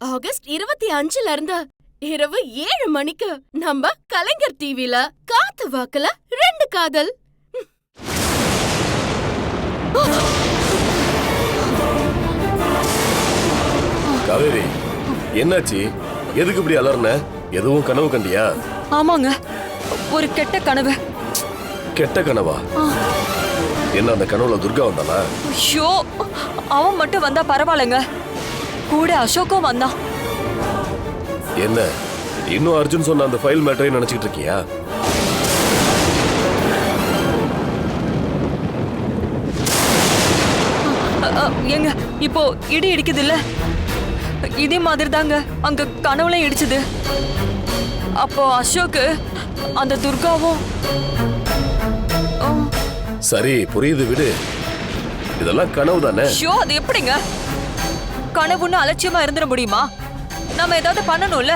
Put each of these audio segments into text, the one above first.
August இருபத்தி அஞ்சுல இருந்து இரவு ஏழு மணிக்கு நம்ம கலைஞர் டிவில காத்து வாக்குல ரெண்டு காதல். காவேரி என்னாச்சு? எதுக்கு இப்படி அலர்ன? எதுவும் கனவு கண்டியா? ஆமாங்க ஒரு கெட்ட கனவு. கெட்ட கனவா? என்ன அந்த கனவுல துர்கா வந்தாளா ஐயோ அவன் மட்டும் வந்தா பரவாயில்லைங்க. கூட அசோக்கும் வந்தான். என்ன? இன்னும் அர்ஜுன் சொன்ன அந்த ஃபைல் மேட்டரை நினைச்சிட்டு இருக்கியா? ஏங்க இப்போ இடி இடிக்குது இல்ல இதே மாதிரி தாங்க அங்க கனவுல இடிச்சுது. அப்போ அசோக்கு அந்த துர்காவும் சரி புரியுது விடு. இதெல்லாம் கனவு தானே ஐயோ அது எப்படிங்க? கனவுன்னு அலட்சியமா இருந்துட முடியுமா? நம்ம ஏதாவது பண்ணணும்ல?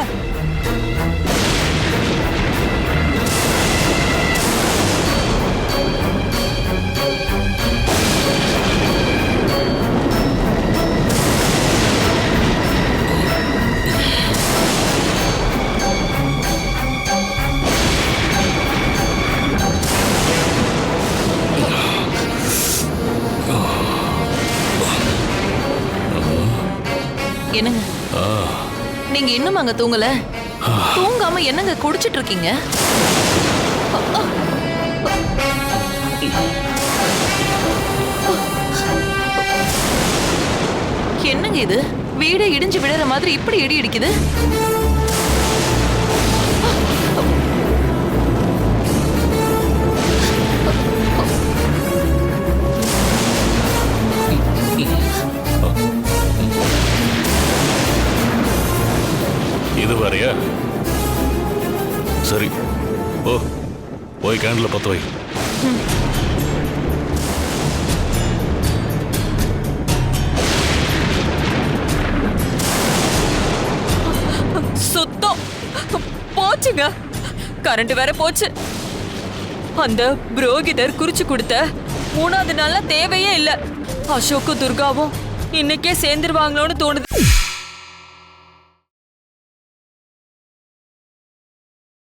என்னங்க? நீங்க இன்னும் அங்க தூங்கல? தூங்காம என்னங்க குடிச்சிட்டு இருக்கீங்க? என்னங்க இது? வீடே இடிஞ்சு விழுற மாதிரி இப்படி இடி இடிக்குது இது வேறையா சரி. ஓ போய் கேண்டில் பத்து வை சுத்தம். போச்சுங்க. கரண்ட் வேற போச்சு. அந்த புரோகிதர் குறிச்சு கொடுத்த மூணாவது நாள்ல தேவையே இல்ல. அசோக்கும் துர்காவும் இன்னைக்கே சேர்ந்துருவாங்களோன்னு தோணுது.